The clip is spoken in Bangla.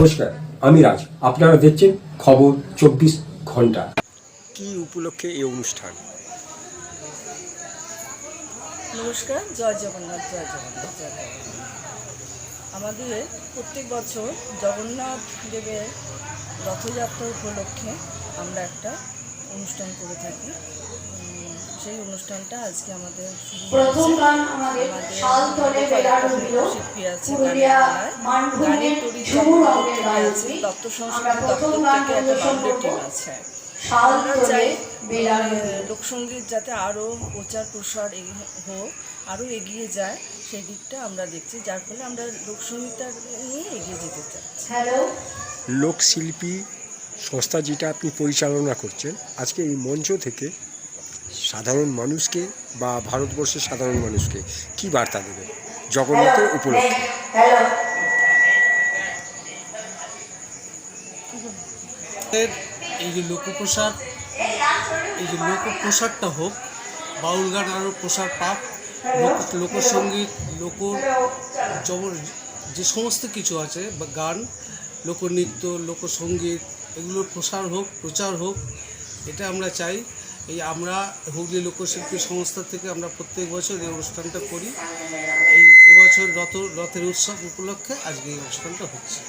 নমস্কার আমি রাজ। আপনারা দেখছেন খবর চব্বিশ ঘণ্টা। কি উপলক্ষে এই অনুষ্ঠান? নমস্কার জয় জগন্নাথ জয় জগন্নাথ জয় জগন্নাথ। আমাদের প্রত্যেক বছর জগন্নাথ দেবের রথযাত্রা উপলক্ষে আমরা একটা অনুষ্ঠান করে থাকি। সেই অনুষ্ঠানটা আজকে আমাদের প্রথম গান আমাদের শাল বেড়ানো আছে পুরুলিয়া মানভূমের ঝুমুর দপ্তর গায়ত্রী দপ্তর থেকে একটা পরিবেশন টিম আছে। আমরা চাই লোকসঙ্গীত যাতে আরও প্রচার প্রসার হোক আরও এগিয়ে যায় সেই দিকটা আমরা দেখছি যার ফলে আমরা লোকসঙ্গীতটা নিয়ে এগিয়ে যেতে চাই হ্যালো। লোকশিল্পী সংস্থা যেটা আপনি পরিচালনা করছেন আজকে এই মঞ্চ থেকে সাধারণ মানুষকে বা ভারতবর্ষের সাধারণ মানুষকে কি বার্তা দেবে জগন্নাথের উপলক্ষে। এই যে লোকপ্রসাদ, এই যে লোকপ্রসাদটা হোক বাউল গান আরও প্রসার পাক, লোক লোকসঙ্গীত, লোক যে সমস্ত কিছু আছে, বা গান, লোকনৃত্য, লোকসঙ্গীত, এগুলোর প্রসার হোক, প্রচার হোক, এটা আমরা চাই। এই আমরা হুগলি লোকশিল্পী সংস্থা থেকে আমরা প্রত্যেক বছর এই অনুষ্ঠানটা করি। এই এবছর রথ, রথের উৎসব উপলক্ষে আজকে এই অনুষ্ঠানটা হচ্ছে।